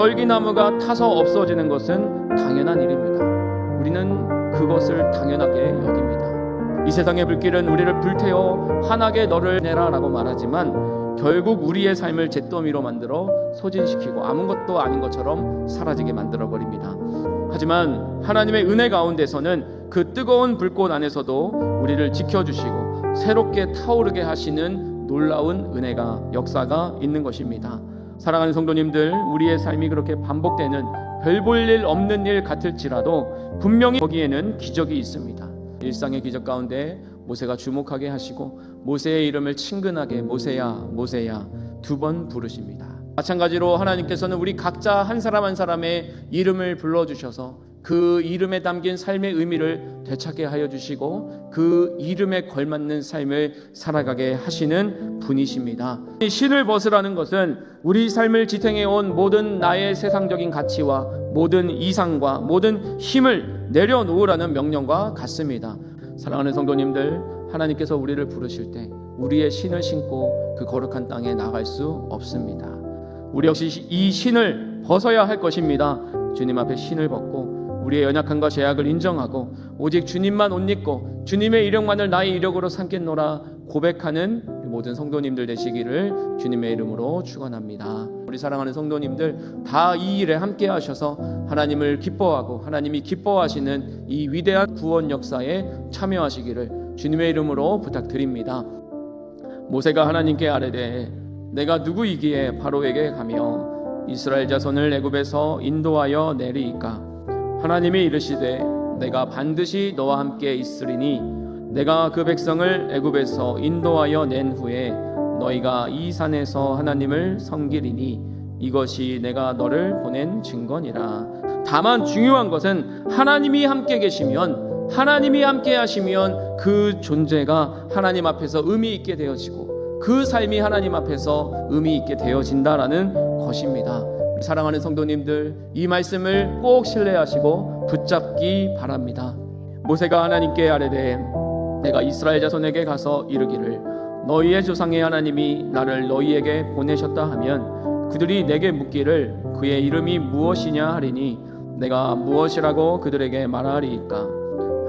떨기나무가 타서 없어지는 것은 당연한 일입니다. 우리는 그것을 당연하게 여깁니다. 이 세상의 불길은 우리를 불태워 환하게 너를 내라라고 말하지만 결국 우리의 삶을 잿더미로 만들어 소진시키고 아무것도 아닌 것처럼 사라지게 만들어 버립니다. 하지만 하나님의 은혜 가운데서는 그 뜨거운 불꽃 안에서도 우리를 지켜주시고 새롭게 타오르게 하시는 놀라운 은혜가 역사가 있는 것입니다. 사랑하는 성도님들, 우리의 삶이 그렇게 반복되는 별 볼 일 없는 일 같을지라도 분명히 거기에는 기적이 있습니다. 일상의 기적 가운데 모세가 주목하게 하시고 모세의 이름을 친근하게 모세야 모세야 두 번 부르십니다. 마찬가지로 하나님께서는 우리 각자 한 사람 한 사람의 이름을 불러 주셔서 그 이름에 담긴 삶의 의미를 되찾게 하여 주시고 그 이름에 걸맞는 삶을 살아가게 하시는 분이십니다. 이 신을 벗으라는 것은 우리 삶을 지탱해 온 모든 나의 세상적인 가치와 모든 이상과 모든 힘을 내려놓으라는 명령과 같습니다. 사랑하는 성도님들, 하나님께서 우리를 부르실 때 우리의 신을 신고 그 거룩한 땅에 나갈 수 없습니다. 우리 역시 이 신을 벗어야 할 것입니다. 주님 앞에 신을 벗고 우리의 연약함과 죄악을 인정하고 오직 주님만 옷 입고 주님의 이력만을 나의 이력으로 삼겠노라 고백하는 모든 성도님들 되시기를 주님의 이름으로 축원합니다. 우리 사랑하는 성도님들 다 이 일에 함께 하셔서 하나님을 기뻐하고 하나님이 기뻐하시는 이 위대한 구원 역사에 참여하시기를 주님의 이름으로 부탁드립니다. 모세가 하나님께 아뢰되 내가 누구이기에 바로에게 가며 이스라엘 자손을 애굽에서 인도하여 내리이까 하나님이 이르시되 내가 반드시 너와 함께 있으리니 내가 그 백성을 애굽에서 인도하여 낸 후에 너희가 이 산에서 하나님을 섬기리니 이것이 내가 너를 보낸 증거니라 다만 중요한 것은 하나님이 함께 계시면 하나님이 함께 하시면 그 존재가 하나님 앞에서 의미 있게 되어지고 그 삶이 하나님 앞에서 의미 있게 되어진다라는 것입니다. 사랑하는 성도님들 이 말씀을 꼭 신뢰하시고 붙잡기 바랍니다. 모세가 하나님께 아뢰되 내가 이스라엘 자손에게 가서 이르기를 너희의 조상의 하나님이 나를 너희에게 보내셨다 하면 그들이 내게 묻기를 그의 이름이 무엇이냐 하리니 내가 무엇이라고 그들에게 말하리이까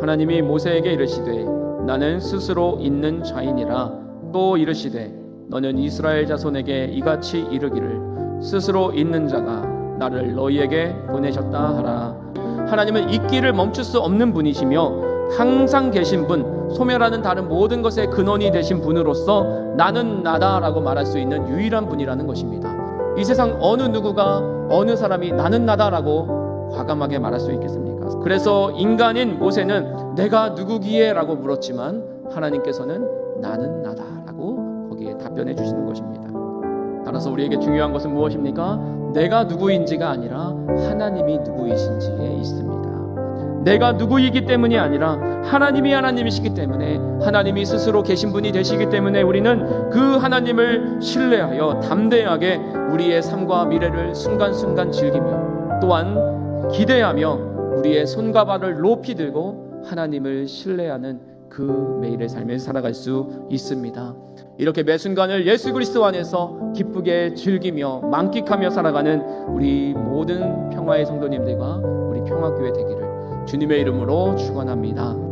하나님이 모세에게 이르시되 나는 스스로 있는 자이니라 또 이르시되 너는 이스라엘 자손에게 이같이 이르기를 스스로 있는 자가 나를 너희에게 보내셨다 하라. 하나님은 있기를 멈출 수 없는 분이시며 항상 계신 분, 소멸하는 다른 모든 것의 근원이 되신 분으로서 나는 나다라고 말할 수 있는 유일한 분이라는 것입니다. 이 세상 어느 누구가 어느 사람이 나는 나다라고 과감하게 말할 수 있겠습니까? 그래서 인간인 모세는 내가 누구기에 라고 물었지만 하나님께서는 나는 나다라고 거기에 답변해 주시는 것입니다. 따라서 우리에게 중요한 것은 무엇입니까? 내가 누구인지가 아니라 하나님이 누구이신지에 있습니다. 내가 누구이기 때문이 아니라 하나님이 하나님이시기 때문에 하나님이 스스로 계신 분이 되시기 때문에 우리는 그 하나님을 신뢰하여 담대하게 우리의 삶과 미래를 순간순간 즐기며 또한 기대하며 우리의 손과 발을 높이 들고 하나님을 신뢰하는 그 매일의 삶을 살아갈 수 있습니다. 이렇게 매 순간을 예수 그리스도 안에서 기쁘게 즐기며 만끽하며 살아가는 우리 모든 평화의 성도님들과 우리 평화교회 되기를 주님의 이름으로 축원합니다.